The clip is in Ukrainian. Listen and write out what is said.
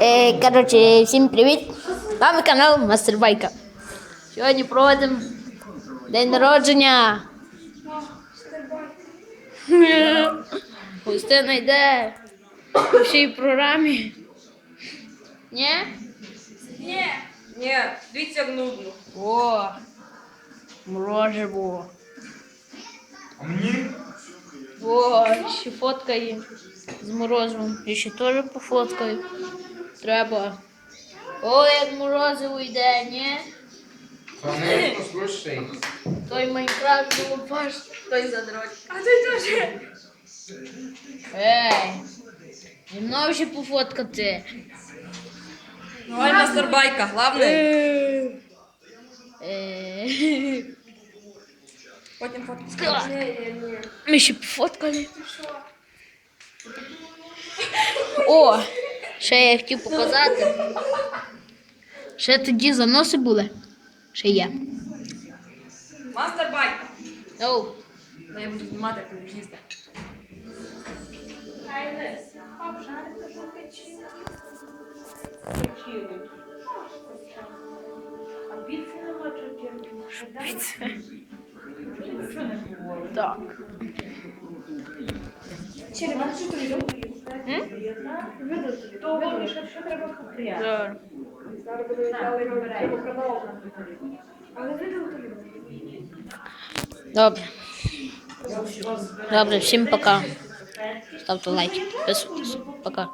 Е, коротше, всім привіт! З вами канал Мастер Байка. Сьогодні проводимо день народження. Гостина йде у всій програмі. Ні? Ні. Ні, дивіться як нудно. О, морожево. А мені? О, ще фоткає з морозивом. Я ще теж пофоткаю. Треба. О, як морозиво йде, ні? Пане, послухай. Той Майнкрафт лопаш. Той задрот. А той теж. Ей. Зі мною ще пофоткати. Давай мастер байка, главний. Е, Потім фотку. Так. Ми ще пофоткали. О, ще я хотів показати. Ще тоді заноси були. Ще є. Мастер байка. Оу. Ну, я буду знімати, як будеш їсти. Так. Добре. Добре, всім пока. Ставте лайк. підписуйтесь. Пока.